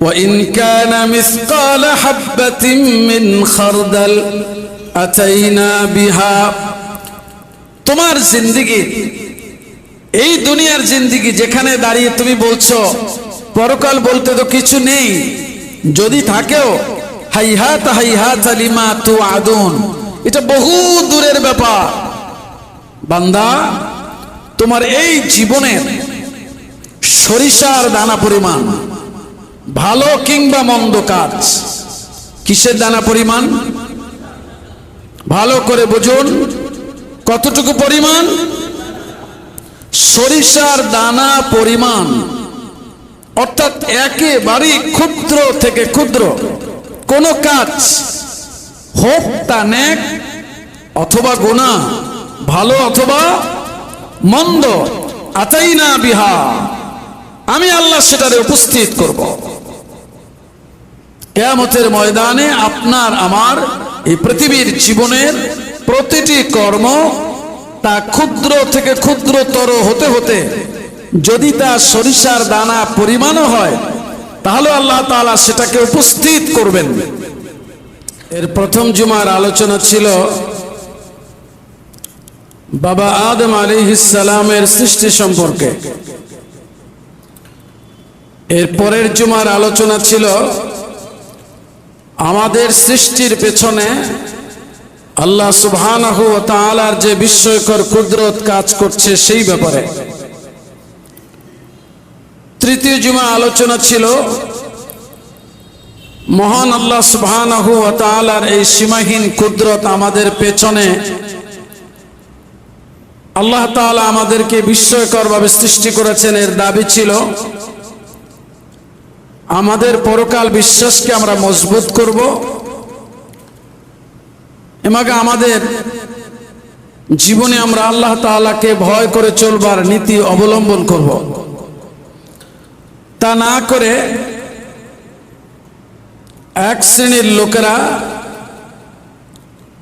وإن كان مثقال حبة من خردل أتينا بها তোমার জিন্দিগি এই দুনিয়ার জিন্দিগি যেখানে দাঁড়িয়ে তুমি বলছো পরকাল বলতে তো কিছু নেই যদি থাকেও হাইহাত হাইহাত আলিমা তু আদুন এটা বহু দূরের ব্যাপার বান্দা তোমার এই জীবনের সরিষার দানা পরিমাণ ভালো কিংবা মন্দ কাজ? কিসের দানা পরিমাণ? ভালো করে বুঝুন, কতটুকু পরিমাণ? সরিষার দানা পরিমাণ, অর্থাৎ একেবারেই ক্ষুদ্র থেকে ক্ষুদ্র। কোন কাজ, হোক তা নেক অথবা গোনা ভালো অথবা মন্দ আতাই না বিহা। আমি আল্লাহ সেটারে উপস্থিত করব। কেয়ামতের ময়দানে আপনার, আমার এই পৃথিবীর জীবনের প্রতিটি কর্ম তা ক্ষুদ্র থেকে ক্ষুদ্রতর হতে হতে যদি তা সরিষার দানা পরিমাণও হয়, তাহলে আল্লাহ তাআলা সেটাকে উপস্থিত করবেন। এর প্রথম জুমার আলোচনা ছিল, বাবা আদম আলিহিসালামের সৃষ্টি সম্পর্কে। এর পরের জুমার আলোচনা ছিল আমাদের সৃষ্টির পেছনে আল্লাহ সুবহানাহু যে বিস্ময়কর কুদরত কাজ করছে সেই ব্যাপারে। তৃতীয় জুমা আলোচনা ছিল, মহান আল্লাহ সুবহানাহু এই সীমাহীন কুদরত আমাদের পেছনে আল্লাহ তাআলা আমাদেরকে বিস্ময়করভাবে সৃষ্টি করেছেন এর দাবি ছিল আমাদের পরকাল বিশ্বাসকে আমরা মজবুত করব। এমাকে আমাদের জীবনে আমরা আল্লাহ তাআলাকে ভয় করে চলবার নীতি অবলম্বন করব। তা না করে এক শ্রেণির লোকেরা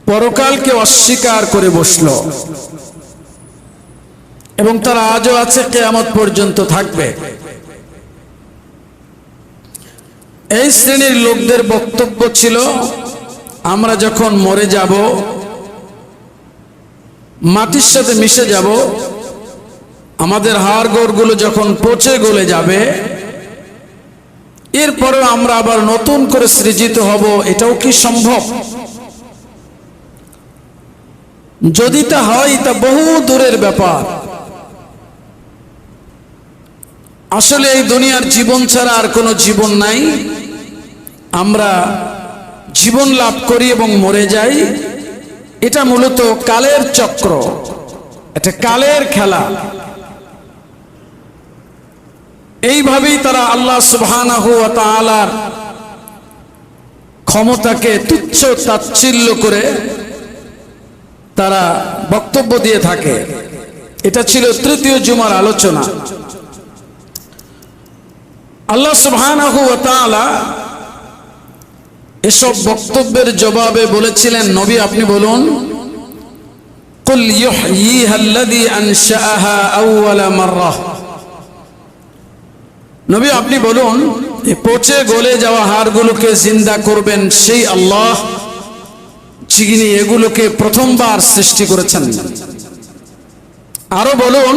পরকালকে অস্বীকার করে বসল এবং তারা আজও আছে, কেয়ামত পর্যন্ত থাকবে। এই শ্রেণির লোকদের বক্তব্য ছিল, আমরা যখন মরে যাব, মাটির সাথে মিশে যাব, আমাদের হাড় গোড়গুলো যখন পচে গলে যাবে, এরপরেও আমরা আবার নতুন করে সৃজিত হব, এটাও কি সম্ভব? যদি তা হয়, তা বহু দূরের ব্যাপার। আসলে এই দুনিয়ার জীবন ছাড়া আর কোনো জীবন নাই। আমরা জীবন লাভ করি এবং মরে যাই, এটা মূলত কালের চক্র। এটা কালের খেলা। এইভাবেই তারা আল্লাহ সুবহানাহু ওয়া তাআলার ক্ষমতাকে তুচ্ছ তাচ্ছিল্য করে তারা বক্তব্য দিয়ে থাকে। এটা ছিল তৃতীয় জুমার আলোচনা। আল্লাহ সুবহানাহু ওয়া তাআলা এসব বক্তব্যের জবাবে বলেছিলেন নবী, আপনি বলুন। নবী, আপনি বলুন পচে গলে যাওয়া হাড়গুলোকে জিন্দা করবেন সেই আল্লাহ যিনি এগুলোকে প্রথমবার সৃষ্টি করেছেন। আরও বলুন,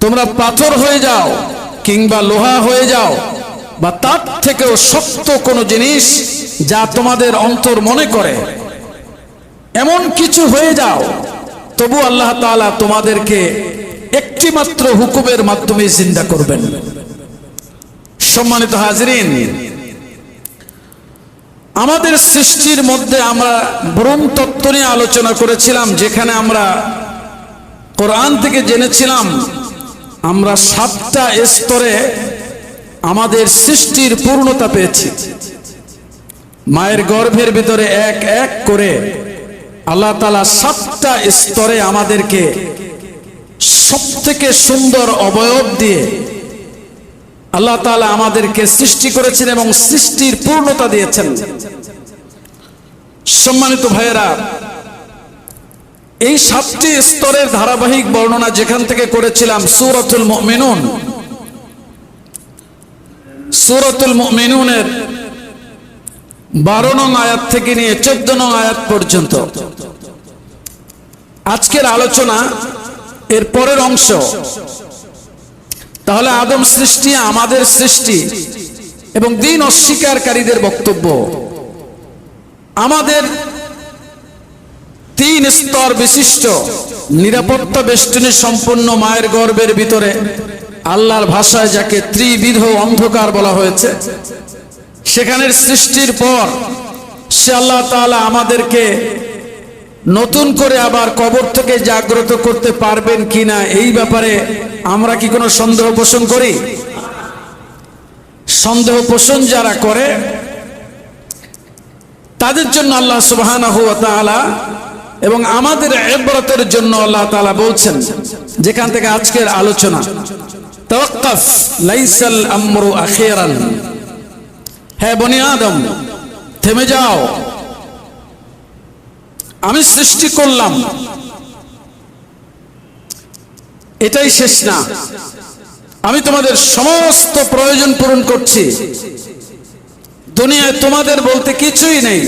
তোমরা পাথর হয়ে যাও কিংবা লোহা হয়ে যাও বা তার থেকেও শক্ত কোনো জিনিস যা তোমাদের অন্তর মনে করে। এমন কিছু হয়ে যাও, তবু আল্লাহ তাআলা তোমাদেরকে একটি মাত্র হুকুমের মাধ্যমে জিন্দা করবেন। সম্মানিত হাজরিন, আমাদের সৃষ্টির মধ্যে আমরা ব্রহ্ম তত্ত্ব নিয়ে আলোচনা করেছিলাম, যেখানে আমরা কোরআন থেকে জেনেছিলাম, আমরা সাতটা স্তরে আমাদের সৃষ্টির পূর্ণতা পেয়েছি। মায়ের গর্ভের ভিতরে এক এক করে আল্লাহ তালা সাতটা স্তরে আমাদেরকে সব থেকে সুন্দর অবয়ব দিয়ে আল্লাহ তালা আমাদেরকে সৃষ্টি করেছেন এবং সৃষ্টির পূর্ণতা দিয়েছেন। সম্মানিত ভাইয়েরা, এই সাতটি স্তরের ধারাবাহিক বর্ণনা যেখান থেকে করেছিলাম সুরতুল মিনুন সুরতুল মিনুনের বারো নং আয়াত থেকে নিয়ে চোদ্দ নং আয়াত পর্যন্ত। আজকের আলোচনা এর পরের অংশ। তাহলে আদম সৃষ্টি, আমাদের সৃষ্টি এবং দিন অস্বীকারীদের বক্তব্য। আমাদের তিন স্তর বিশিষ্ট, নিরাপত্তা বেষ্টনী সম্পন্ন মায়ের গর্ভের ভিতরে আল্লাহর ভাষায় যাকে ত্রিবিধ অন্ধকার বলা হয়েছে সেখানের সৃষ্টির পর সে আল্লাহ তাআলা আমাদেরকে নতুন করে আবার কবর থেকে জাগ্রত করতে পারবেন কিনা এই ব্যাপারে আমরা কি কোনো সন্দেহ পোষণ করি? সন্দেহ পোষণ যারা করে, তাদের জন্য আল্লাহ তাআলা এবং আমাদের ইবরতের জন্য আল্লাহ তাআলা বলছেন, যেখান থেকে আজকের আলোচনা। তাওয়াক্কাফ লাইসাল আমরু আখিরান হ্যাঁ বনি আদম, থেমে যাও। আমি সৃষ্টি করলাম। এটাই শেষ না। আমি তোমাদের সমস্ত প্রয়োজন পূরণ করছি। দুনিয়ায় তোমাদের বলতে কিছুই নেই।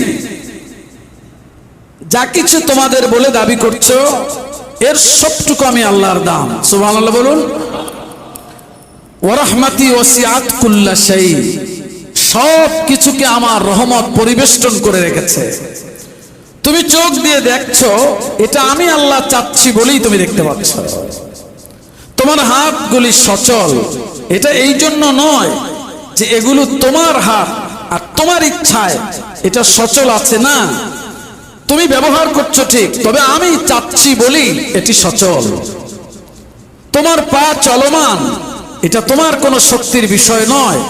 যা কিছু তোমাদের বলে দাবি করছ, এর সবটুকু আমি আল্লাহর দাম সুবহানাল্লাহ বলুন। ওরহমাতি ওসিয়াত কুল্লা সেই সব কিছুকে আমার রহমত পরিবেষ্টন করে রেখেছে। তুমি চোখ দিয়ে দেখছ, এটা আমি আল্লাহ চাচ্ছি বলেই তুমি দেখতে পাচ্ছ। তোমার হাতগুলি সচল, এটা এই জন্য নয় যে এগুলো তোমার হাত আর তোমার ইচ্ছায়, এটা সচল আছে না। তুমি ব্যবহার করছ ঠিক, তবে আমি চাচ্ছি বলি এটি সচল। তোমার পা চলমান এটা তোমার কোনো শক্তির বিষয় নয়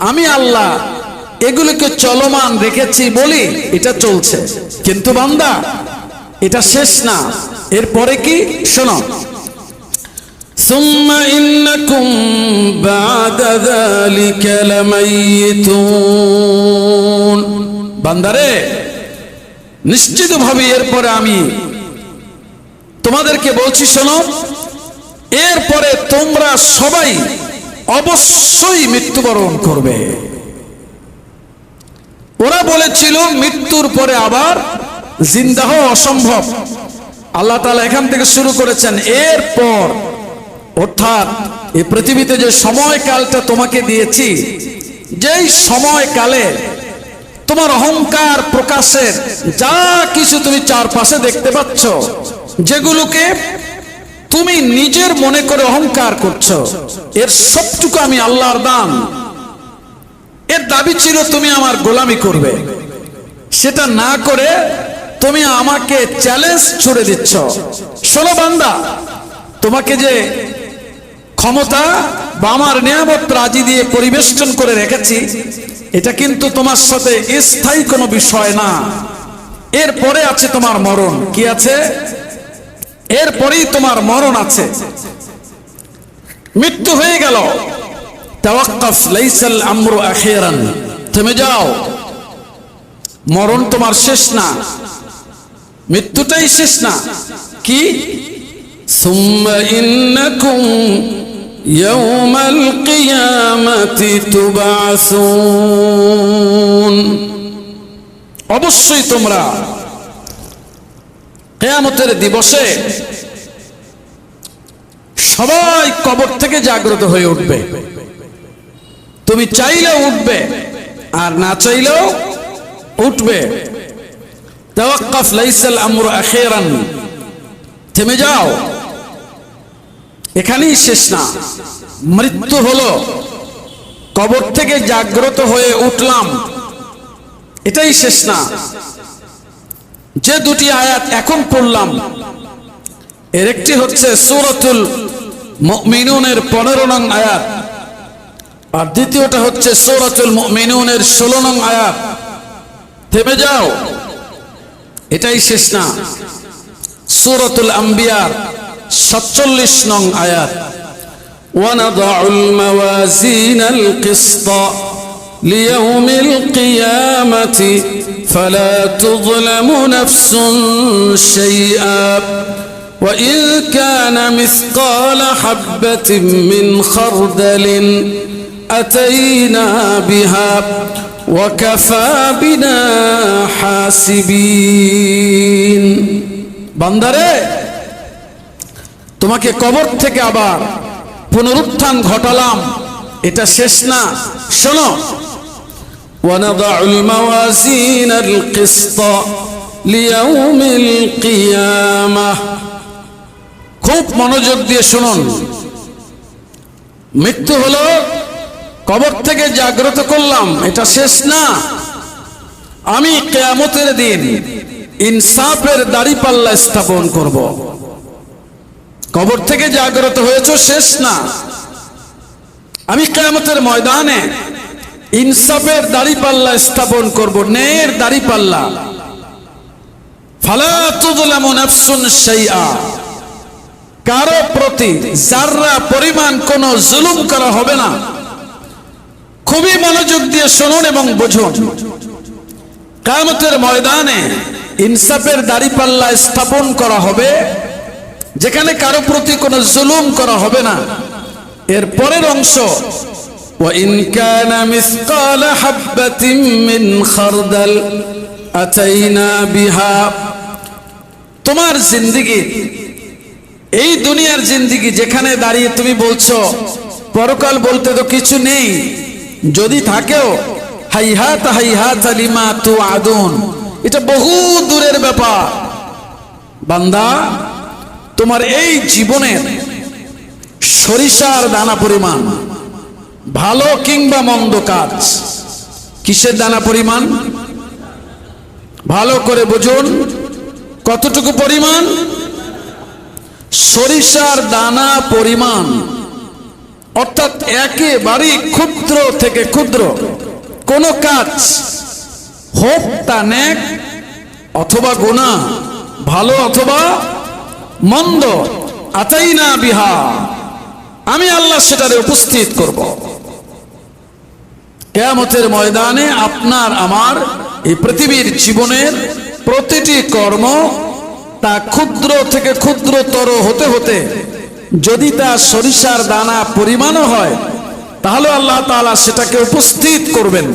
আমি আল্লাহ এগুলোকে চলমান রেখেছি বলি এটা চলছে কিন্তু বান্দা এটা শেষ না এরপরে কি শোনো ثم إنكم بعد ذلك لميتون বান্দারে নিশ্চিতভাবে এরপরে আমি তোমাদেরকে বলছি শোনো এরপরে তোমরা সবাই অবশ্যই মৃত্যুবরণ করবে। ওরা বলেছিল, মৃত্যুর পরে আবার জিন্দাহ অসম্ভব। আল্লাহ তালা এখান থেকে শুরু করেছেন। এরপর, অর্থাৎ এই পৃথিবীতে যে সময়কালটা তোমাকে দিয়েছি, যেই সময়কালে তোমার অহংকার প্রকাশের যা কিছু তুমি চারপাশে দেখতে পাচ্ছ, যেগুলোকে তুমি নিজের মনে করে অহংকার করছ। এর সবটুকু আমি আল্লাহর দান। এর দাবি ছিল, তুমি আমার গোলামি করবে। সেটা না করে তুমি আমাকে চ্যালেঞ্জ ছুড়ে দিচ্ছ। ষোলো বান্দা, তোমাকে যে ক্ষমতা বা আমার নিয়ামত রাজি দিয়ে পরিবেষ্টন করে রেখেছি, এটা কিন্তু তোমার সাথে স্থায়ী কোনো বিষয় না। এরপরে আছে তোমার মরণ। কি আছে? এরপরেই তোমার মরণ আছে। মৃত্যু হয়ে গেল। থেমে যাও। মরণ তোমার শেষ না। মৃত্যুটাই শেষ না। কি? অবশ্যই তোমরা কেয়ামতের দিবসে সবাই কবর থেকে জাগ্রত হয়ে উঠবে। তুমি চাইলেও উঠবে, আর না চাইলেও উঠবে। তাওয়াক্কাফ লাইসাল আমরু আখিরান। থেমে যাও। এখানেই শেষ না। মৃত্যু হলো। কবর থেকে জাগ্রত হয়ে উঠলাম। এটাই শেষ না। যে দুটি আয়াত এখন পড়লাম এর একটি হচ্ছে সূরাতুল মুমিনুনের পনেরো নং আয়াত আর দ্বিতীয়টা হচ্ছে সূরাতুল মুমিনুনের ষোলো নং আয়াত থেমে যাও এটাই শেষ না সূরাতুল আম্বিয়ার সাতচল্লিশ নং আয়াত ونضع الموازين القسط ليوم القيامة فلا تظلم نفس شيئا وإن كان مثقال حبة من خردل أتينا بها وكفى بنا حاسبين বান্দারে তোমাকে কবর থেকে আবার পুনরুত্থান ঘটালাম এটা শেষ না শোনো ونضع الموازين القسط ليوم القيامة খুব মনোযোগ দিয়ে শুনুন মৃত্যু হলো কবর থেকে জাগ্রত করলাম এটা শেষ না আমি কেয়ামতের দিন ইনসাফের দাড়ি পাল্লা স্থাপন করব কবর থেকে জাগ্রত হয়েছ শেষ না আমি কেয়ামতের ময়দানে ইনসাফের দাড়ি পাল্লা স্থাপন করব, ন্যায়ের দাড়ি পাল্লা। কারও প্রতি যাররা পরিমাণ কোনো জুলুম করা হবে না, খুবই মনোযোগ দিয়ে শুনুন এবং বুঝুন। কামতের ময়দানে ইনসাফের দাড়িপাল্লা স্থাপন করা হবে, যেখানে কারও প্রতি কোনো জুলুম করা হবে না। এর পরের অংশ وإن كان مثقال حبة من خردل أتينا بها তোমার জিন্দিগি এই দুনিয়ার জিন্দিগি যেখানে দাঁড়িয়ে তুমি বলছো পরকাল বলতে তো কিছু নেই যদি থাকেও হাইহাত হাইহাত আলিমা তু আদুন এটা বহু দূরের ব্যাপার বান্দা তোমার এই জীবনের সরিষার দানা পরিমাণ ভালো কিংবা মন্দ কাজ? কিসের দানা পরিমাণ? ভালো করে বুঝুন, কতটুকু পরিমাণ? সরিষার দানা পরিমাণ, অর্থাৎ একেবারেই ক্ষুদ্র থেকে ক্ষুদ্র। কোন কাজ, হোক তা নেক অথবা গোনা ভালো অথবা মন্দ আতাই না বিহা। আমি আল্লাহ সেটারে উপস্থিত করব। কেয়ামতের ময়দানে আপনার, আমার এই পৃথিবীর জীবনের প্রতিটি কর্ম তা ক্ষুদ্র থেকে ক্ষুদ্রতর হতে হতে যদি তা সরিষার দানা পরিমাণও হয়, তাহলে আল্লাহ তালা সেটাকে উপস্থিত করবেন।